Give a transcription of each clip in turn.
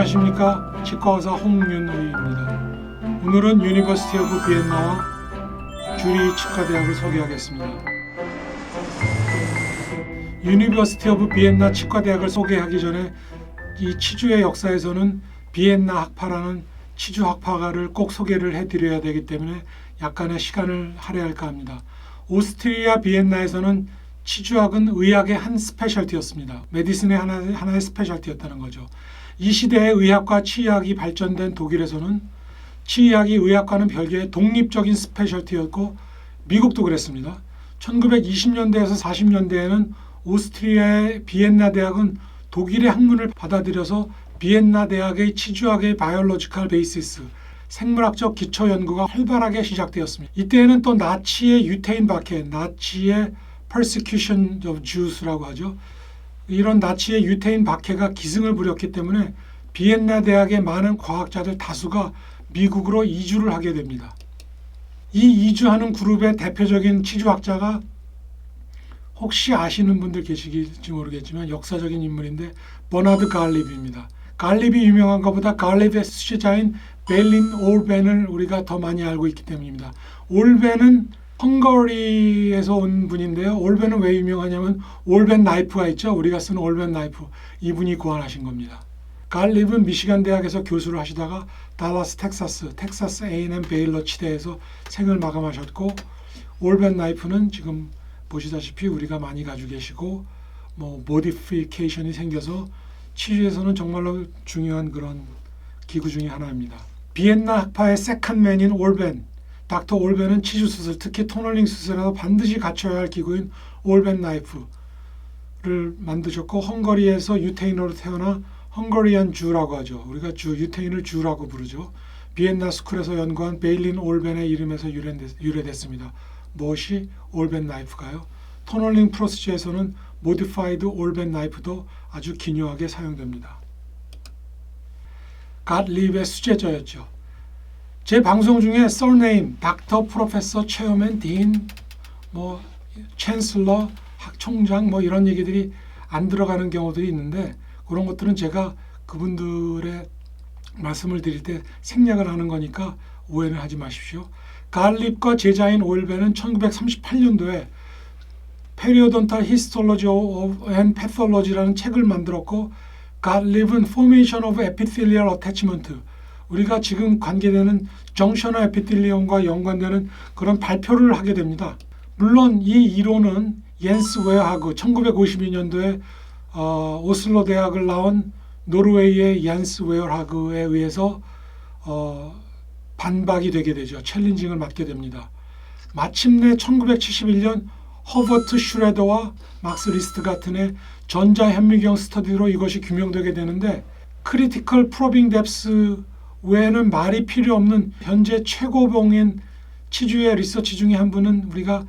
안녕하십니까 치과의사 홍윤의입니다. 오늘은 유니버시티 오브 비엔나와 주리 치과대학을 소개하겠습니다. 유니버시티 오브 비엔나 치과대학을 소개하기 전에 이 치주의 역사에서는 비엔나 학파라는 치주 학파가를 꼭 소개를 해드려야 되기 때문에 약간의 시간을 할애할까 합니다. 오스트리아 비엔나에서는 치주학은 의학의 한 스페셜티였습니다. 메디슨의 하나, 하나의 스페셜티였다는 거죠. 이 시대에 의학과 치의학이 발전된 독일에서는 치의학이 의학과는 별개의 독립적인 스페셜티였고 미국도 그랬습니다. 1920년대에서 40년대에는 오스트리아의 비엔나 대학은 독일의 학문을 받아들여서 비엔나 대학의 치주학의 바이올로지컬 베이시스 생물학적 기초 연구가 활발하게 시작되었습니다. 이때에는 또 나치의 유태인 박해, 나치의 persecution of Jews라고 하죠. 이런 나치의 유태인 박해가 기승을 부렸기 때문에 비엔나 대학의 많은 과학자들 다수가 미국으로 이주를 하게 됩니다. 이 이주하는 그룹의 대표적인 치주학자가 혹시 아시는 분들 계시길지 모르겠지만 역사적인 인물인데 버나드 갈립입니다. 갈립이 유명한 것보다 갈립의 수제자인 벨린 올벤을 우리가 더 많이 알고 있기 때문입니다. 올벤은 헝가리에서 온 분인데요. 올벤은 왜 유명하냐면 올벤 나이프가 있죠. 우리가 쓰는 올벤 나이프. 이분이 고안하신 겁니다. 갈립은 미시간 대학에서 교수를 하시다가 달라스 텍사스, 텍사스 A&M 베일러 치대에서 생을 마감하셨고 올벤 나이프는 지금 보시다시피 우리가 많이 가지고 계시고 뭐 모디피케이션이 생겨서 치주에서는 정말로 중요한 그런 기구 중의 하나입니다. 비엔나 학파의 세컨맨인 올벤 닥터 올벤은 치주 수술, 특히 토널링 수술에서 반드시 갖춰야 할 기구인 올벤 나이프를 만드셨고 헝가리에서 유태인으로 태어나 헝가리안 주라고 하죠. 우리가 주 유태인을 주라고 부르죠. 비엔나 스쿨에서 연구한 베일린 올벤의 이름에서 유래됐, 유래됐습니다. 무엇이 올벤 나이프가요? 토널링 프로시저에서는 모디파이드 올벤 나이프도 아주 기묘하게 사용됩니다. 갓립의 수제자였죠. 제 방송 중에 썰네임, 닥터, 프로페서, 체어맨, 딘, 뭐 챈슬러, 학총장 뭐 이런 얘기들이 안 들어가는 경우들이 있는데 그런 것들은 제가 그분들의 말씀을 드릴 때 생략을 하는 거니까 오해는 하지 마십시오. 갈립과 제자인 오일벤은 1938년도에 페리오돈탈 히스톨로지 앤 패톨로지라는 책을 만들었고 갈립은 Formation of Epithelial Attachment 우리가 지금 관계되는 정셔널 에피텔리움과 연관되는 그런 발표를 하게 됩니다. 물론 이 이론은 옌스 웨하그 1952년도에 어, 오슬로 대학을 나온 노르웨이의 얀스 웨어하그에 의해서 어, 반박이 되게 되죠. 챌린징을 맡게 됩니다. 마침내 1971년 허버트 슈레더와 막스 리스트 같은 애 전자현미경 스터디로 이것이 규명되게 되는데 크리티컬 프로빙 뎁스 외에는 말이 필요 없는 현재 최고봉인 치주의 리서치 중에 한 분은 우리가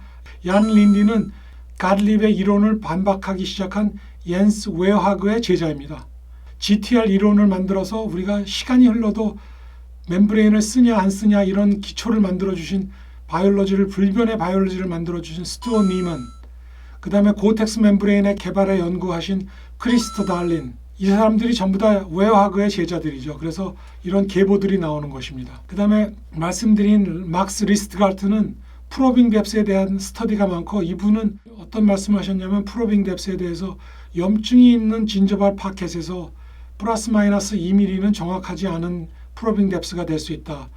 얀 린디는 갓립의 이론을 반박하기 시작한 옌스 웨어하그의 제자입니다. GTR 이론을 만들어서 우리가 시간이 흘러도 멤브레인을 쓰냐 안 쓰냐 이런 기초를 만들어 주신 바이올로지를 불변의 바이올로지를 만들어 주신 스튜어 니먼 그 다음에 고텍스 멤브레인의 개발에 연구하신 크리스터 달린 이 사람들이 전부 다 웨어하그의 제자들이죠. 그래서 이런 계보들이 나오는 것입니다. 그 다음에 말씀드린 막스 리스트가르트는 프로빙 뎁스에 대한 스터디가 많고 이분은 어떤 말씀을 하셨냐면 프로빙 뎁스에 대해서 염증이 있는 진저발 파켓에서 플러스 마이너스 2mm는 정확하지 않은 프로빙 뎁스가 될 수 있다.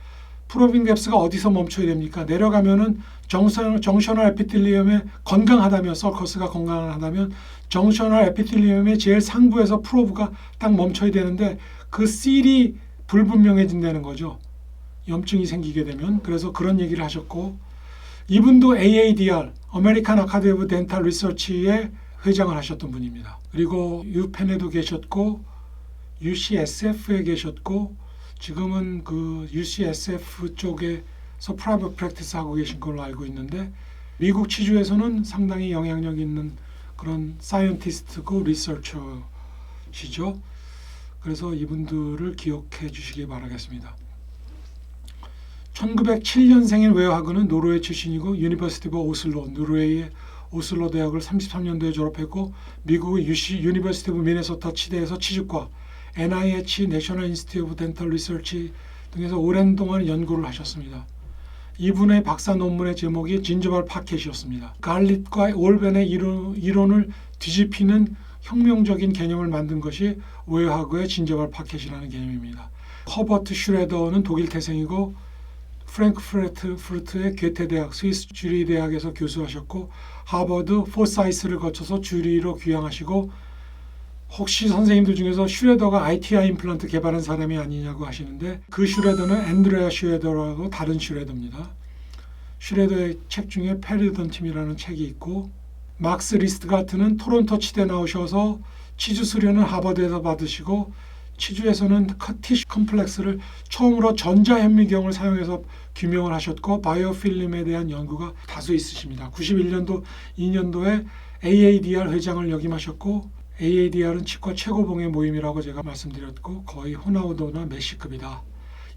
프로빙 뎁스가 어디서 멈춰야 됩니까? 내려가면은 정선, 정셔널 에피텔리움에 건강하다면 서커스가 건강하다면 정셔널 에피텔리움의 제일 상부에서 프로브가 딱 멈춰야 되는데 그 씰이 불분명해진다는 거죠. 염증이 생기게 되면 그래서 그런 얘기를 하셨고 이분도 AADR 아메리칸 아카데미 오브 덴탈 리서치의 회장을 하셨던 분입니다. 그리고 유펜에도 계셨고 UCSF에 계셨고 지금은 그 UCSF 쪽에서 프라이빗 프랙티스 하고 계신 걸로 알고 있는데 미국 치주에서는 상당히 영향력 있는 그런 사이언티스트고 리서처시죠. 그래서 이분들을 기억해 주시기 바라겠습니다. 1907년생인 웨어하그는 노르웨이 출신이고 유니버시티 오브 오슬로 노르웨이의 오슬로 대학을 33년도에 졸업했고 미국의 유시 유니버시티 오브 미네소타 치대에서 치주과 NIH 내셔널 인스티튜트 오브 덴탈 리서치 등에서 오랜 동안 연구를 하셨습니다. 이분의 박사 논문의 제목이 진저발 파켓이었습니다. 갈릿과 올벤의 이론, 이론을 뒤집히는 혁명적인 개념을 만든 것이 웨하그의 진저발 파켓이라는 개념입니다. 허버트 슈레더는 독일 태생이고 프랭크푸르트 프루트의 괴테 대학 스위스 주리 대학에서 교수하셨고 하버드 포사이스를 거쳐서 주리로 귀향하시고 혹시 선생님들 중에서 슈레더가 ITI 임플란트 개발한 사람이 아니냐고 하시는데 그 슈레더는 앤드레아 슈레더라고 다른 슈레더입니다. 슈레더의 책 중에 페리던팀이라는 책이 있고 막스 리스트가트는 토론토 치대 나오셔서 치주 수련은 하버드에서 받으시고 치주에서는 커티시 컴플렉스를 처음으로 전자현미경을 사용해서 규명을 하셨고 바이오필름에 대한 연구가 다수 있으십니다. 91년도 2년도에 AADR 회장을 역임하셨고 AADR은 치과 최고봉의 모임이라고 제가 말씀드렸고 거의 호나우도나 메시급이다.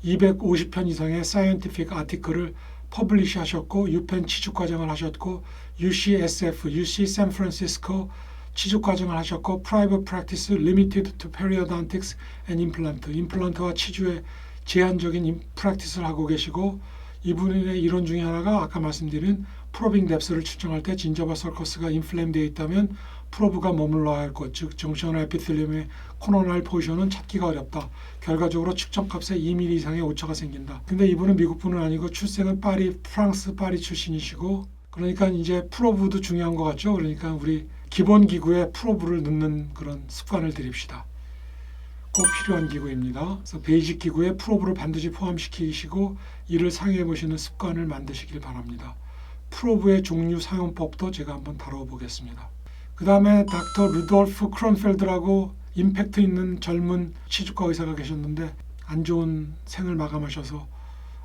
250편 이상의 사이언티픽 아티클을 퍼블리시 하셨고 유펜 치주 과정을 하셨고 UCSF, UC 샌프란시스코 치주 과정을 하셨고 투 페리오단틱스 앤 임플란트 임플란트와 치주의 제한적인 임- 프랙티스를 하고 계시고 이분의 이론 중에 하나가 아까 말씀드린 프로빙 뎁스를 측정할 때 진저바 서커스가 인플레임되어 있다면 프로브가 머물러야 할 것, 즉 정션 에피텔리움의 코로날 포지션은 찾기가 어렵다. 결과적으로 측정값에 2mm 이상의 오차가 생긴다. 근데 이분은 미국 분은 아니고 출생은 파리, 프랑스 파리 출신이시고 그러니까 이제 프로브도 중요한 것 같죠. 그러니까 우리 기본 기구에 프로브를 넣는 그런 습관을 들입시다. 꼭 필요한 기구입니다. 그래서 베이직 기구에 프로브를 반드시 포함시키시고 이를 사용해 보시는 습관을 만드시길 바랍니다. 프로브의 종류 사용법도 제가 한번 다뤄보겠습니다. 그 다음에 닥터 루돌프 크론펠드라고 임팩트 있는 젊은 치주과 의사가 계셨는데 안 좋은 생을 마감하셔서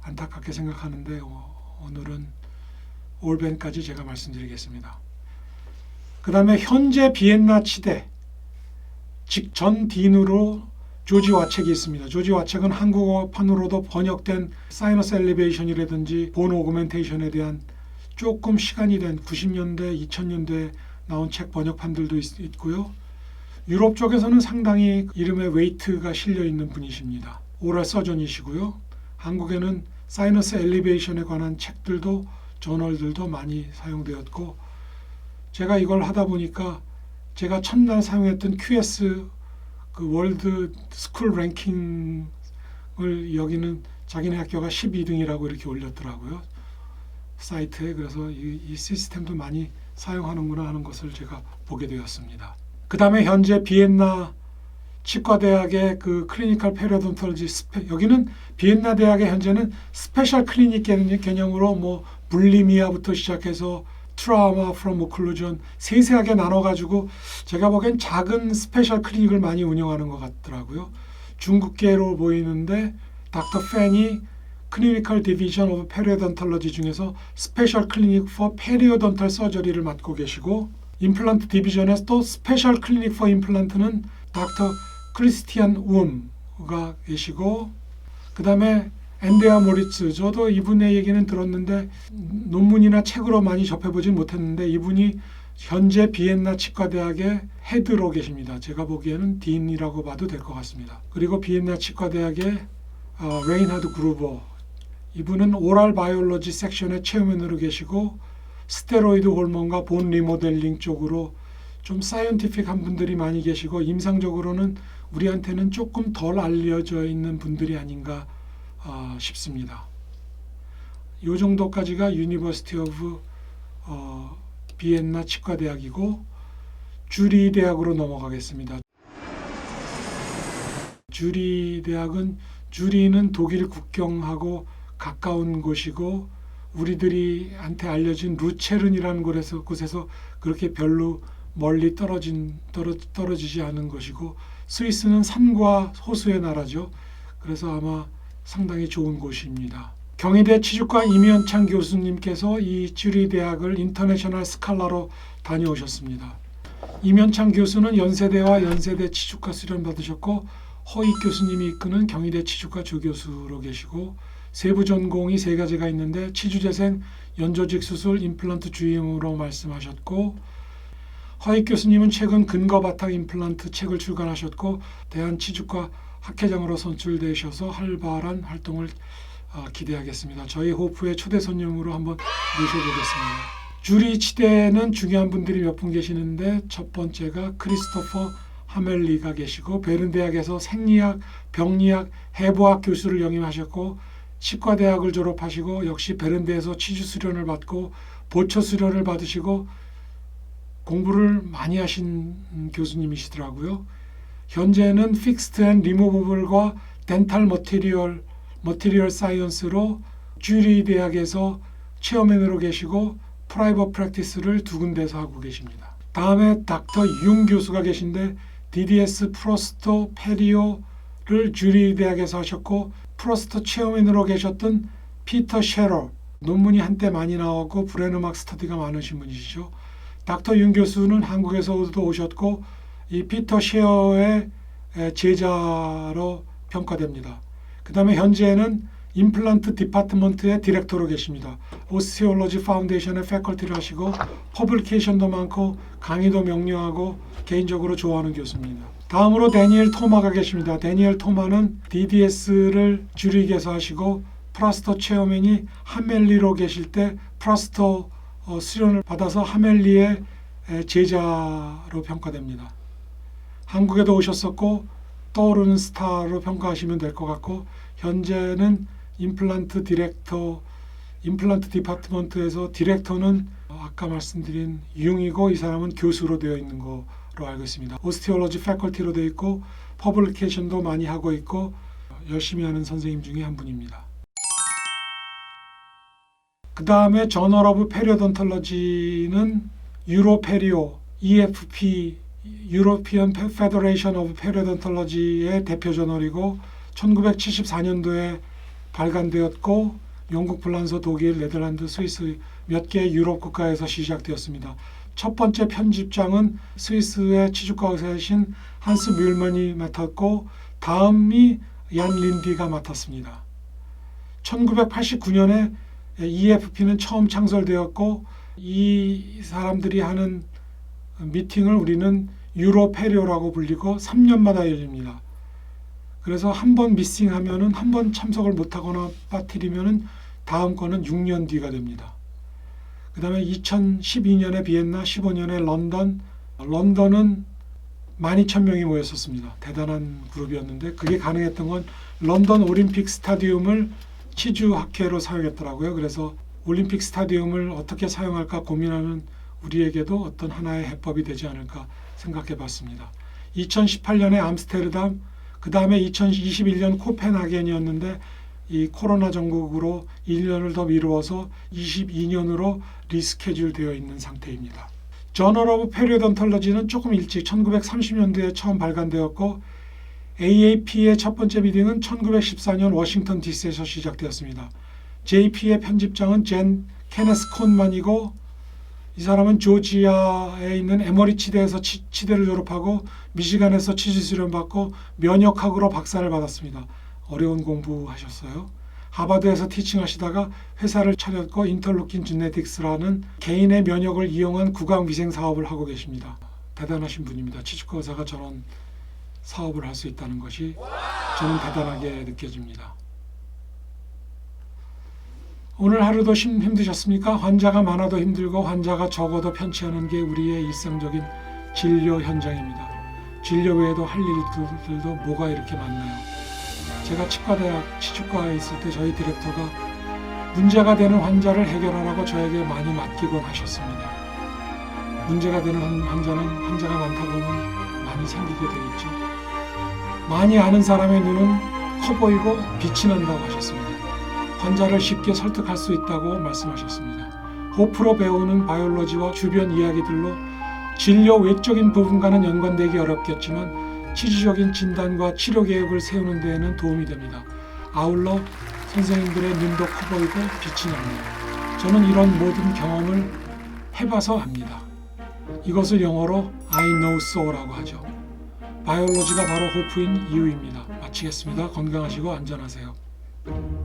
안타깝게 생각하는데 어, 오늘은 올벤까지 제가 말씀드리겠습니다. 그 다음에 현재 비엔나 치대 직전 딘으로 조지 와책이 있습니다. 조지 와책은 한국어판으로도 번역된 사이너스 엘리베이션이라든지 본 오그멘테이션에 대한 조금 시간이 된 90년대, 2000년대에 나온 책 번역판들도 있, 고요 유럽 쪽에서는 상당히 이름에 웨이트가 실려 있는 분이십니다. 오랄 서전이시고요. 한국에는 사이너스 엘리베이션에 관한 책들도 저널들도 많이 사용되었고 제가 이걸 하다 보니까 제가 첫날 사용했던 QS 그 월드 스쿨 랭킹을 여기는 자기네 학교가 12등이라고 이렇게 올렸더라고요. 사이트에 그래서 이, 이 시스템도 많이 사용하는구나 하는 것을 제가 보게 되었습니다. 그 다음에 현재 비엔나 치과대학의 그 클리니컬 페리오돈톨지 스페, 여기는 비엔나 대학의 현재는 스페셜 클리닉 개념- 개념으로 뭐 불리미아부터 시작해서 트라우마 프롬 오클루전 세세하게 나눠 가지고 제가 보기엔 작은 스페셜 클리닉을 많이 운영하는 것 같더라고요. 중국계로 보이는데 닥터 팬이 클리니컬 디비전 오브 페리오돈탈러지 중에서 스페셜 클리닉 포 페리오돈탈 서저리를 맡고 계시고 임플란트 디비전에서 또 스페셜 클리닉 포 임플란트는 닥터 크리스티안 우음가 계시고 그 다음에 앤데아 모리츠 저도 이분의 얘기는 들었는데 논문이나 책으로 많이 접해보진 못했는데 이분이 현재 비엔나 치과대학의 헤드로 계십니다. 제가 보기에는 딘이라고 봐도 될 것 같습니다. 그리고 비엔나 치과대학의 어, 레인하드 그루버 이분은 오랄 바이올로지 섹션의 체험인으로 계시고 스테로이드 호르몬과 본 리모델링 쪽으로 좀 사이언티픽한 분들이 많이 계시고 임상적으로는 우리한테는 조금 덜 알려져 있는 분들이 아닌가 어, 싶습니다. 이 정도까지가 유니버시티 오브 어, 비엔나 치과대학이고 주리 대학으로 넘어가겠습니다. 주리 대학은 주리는 독일 국경하고 가까운 곳이고 우리들이 한테 알려진 루체른이라는 곳에서 곳에서 그렇게 별로 멀리 떨어진 떨어, 떨어지지 않은 것이고 스위스는 산과 호수의 나라죠. 그래서 아마 상당히 좋은 곳입니다. 경희대 치주과 임현창 교수님께서 이 주리 대학을 인터내셔널 스칼라로 다녀오셨습니다. 임현창 교수는 연세대와 연세대 치주과 수련 받으셨고 허익 교수님이 이끄는 경희대 치주과 조교수로 계시고 세부 전공이 세 가지가 있는데 치주재생, 연조직 수술, 임플란트 주임으로 말씀하셨고 허익 교수님은 최근 근거 바탕 임플란트 책을 출간하셨고 대한치주과 학회장으로 선출되셔서 활발한 활동을 어, 기대하겠습니다. 저희 호프의 초대 손님으로 한번 모셔보겠습니다. 주리 치대는 중요한 분들이 몇 분 계시는데 첫 번째가 크리스토퍼 하멜리가 계시고 베른 대학에서 생리학, 병리학, 해부학 교수를 영임하셨고 치과대학을 졸업하시고 역시 베른대에서 치주 수련을 받고 보초 수련을 받으시고 공부를 많이 하신 교수님이시더라고요. 현재는 픽스트 앤 리무버블과 덴탈 머티리얼 머티리얼 사이언스로 주리 대학에서 체어맨으로 계시고 프라이버 프랙티스를 두 군데서 하고 계십니다. 다음에 닥터 윤 교수가 계신데 DDS 프로스토 페리오를 주리 대학에서 하셨고 프로스토 체어맨으로 계셨던 피터 셰러 논문이 한때 많이 나오고 브레인 음악 스터디가 많으신 분이시죠. 닥터 윤 교수는 한국에서도 오셨고 이 피터 셰어의 제자로 평가됩니다. 그 다음에 현재는 임플란트 디파트먼트의 디렉터로 계십니다. 오스티올로지 파운데이션의 패컬티를 하시고 퍼블리케이션도 많고 강의도 명료하고 개인적으로 좋아하는 교수입니다. 다음으로 데니엘 토마가 계십니다. 데니엘 토마는 DDS를 주릭에서 하시고 프라스토 체어맨이 하멜리로 계실 때 프라스토 어, 수련을 받아서 하멜리의 에, 제자로 평가됩니다. 한국에도 오셨었고 떠오르는 스타로 평가하시면 될 것 같고 현재는 임플란트 디렉터 임플란트 디파트먼트에서 디렉터는 어, 아까 말씀드린 융이고 이 사람은 교수로 되어 있는 거 로 알고 있습니다. 오스티올로지 패컬티로 되어 있고 퍼블리케이션도 많이 하고 있고 어, 열심히 하는 선생님 중에 한 분입니다. 그 다음에 저널 오브 페리오돈톨러지는 유로페리오 EFP 유로피언 페더레이션 오브 페리오돈톨러지의 대표 저널이고 1974년도에 발간되었고 영국, 불란서, 독일, 네덜란드, 스위스 몇 개의 유럽 국가에서 시작되었습니다. 첫 번째 편집장은 스위스의 치주과 의사이신 한스 뮬먼이 맡았고 다음이 얀 린디가 맡았습니다. 1989년에 EFP는 처음 창설되었고 이 사람들이 하는 미팅을 우리는 유로페리오라고 불리고 3년마다 열립니다. 그래서 한 번 미싱하면은 한 번 참석을 못하거나 빠뜨리면은 다음 거는 6년 뒤가 됩니다. 그 다음에 2012년에 비엔나, 15년에 런던, 런던은 12,000명이 모였었습니다. 대단한 그룹이었는데 그게 가능했던 건 런던 올림픽 스타디움을 치주 학회로 사용했더라고요. 그래서 올림픽 스타디움을 어떻게 사용할까 고민하는 우리에게도 어떤 하나의 해법이 되지 않을까 생각해 봤습니다. 2018년에 암스테르담, 그 다음에 2021년 코펜하겐이었는데 이 코로나 전국으로 1년을 더 미루어서 22년으로 리스케줄 되어 있는 상태입니다. 저널 오브 페리오던털러지는 조금 일찍 1930년대에 처음 발간되었고 AAP의 첫 번째 미팅은 1914년 워싱턴 DC에서 시작되었습니다. JP의 편집장은 젠 케네스 콘만이고 이 사람은 조지아에 있는 에머리 치대에서 치, 치대를 졸업하고 미시간에서 치즈 수련 받고 면역학으로 박사를 받았습니다. 어려운 공부하셨어요. 하버드에서 티칭하시다가 회사를 차렸고 인터루킨 지네틱스라는 개인의 면역을 이용한 구강 위생 사업을 하고 계십니다. 대단하신 분입니다. 치즈과 의사가 저런 사업을 할 수 있다는 것이 저는 대단하게 느껴집니다. 오늘 하루도 힘, 힘드셨습니까? 환자가 많아도 힘들고 환자가 적어도 편치 않은 게 우리의 일상적인 진료 현장입니다. 진료 외에도 할 일들도 뭐가 이렇게 많나요? 제가 치과대학 치주과에 있을 때 저희 디렉터가 문제가 되는 환자를 해결하라고 저에게 많이 맡기곤 하셨습니다. 문제가 되는 환- 환자는 환자가 많다 보면 많이 생기게 되어 있죠. 많이 아는 사람의 눈은 커 보이고 빛이 난다고 하셨습니다. 환자를 쉽게 설득할 수 있다고 말씀하셨습니다. 호프로 배우는 바이올로지와 주변 이야기들로 진료 외적인 부분과는 연관되기 어렵겠지만 치주적인 진단과 치료 계획을 세우는 데에는 도움이 됩니다. 아울러 선생님들의 눈도 커 보이고 빛이 납니다. 저는 이런 모든 경험을 해봐서 압니다. 이것을 영어로 I know so라고 하죠. 바이올로지가 바로 호프인 이유입니다. 마치겠습니다. 건강하시고 안전하세요.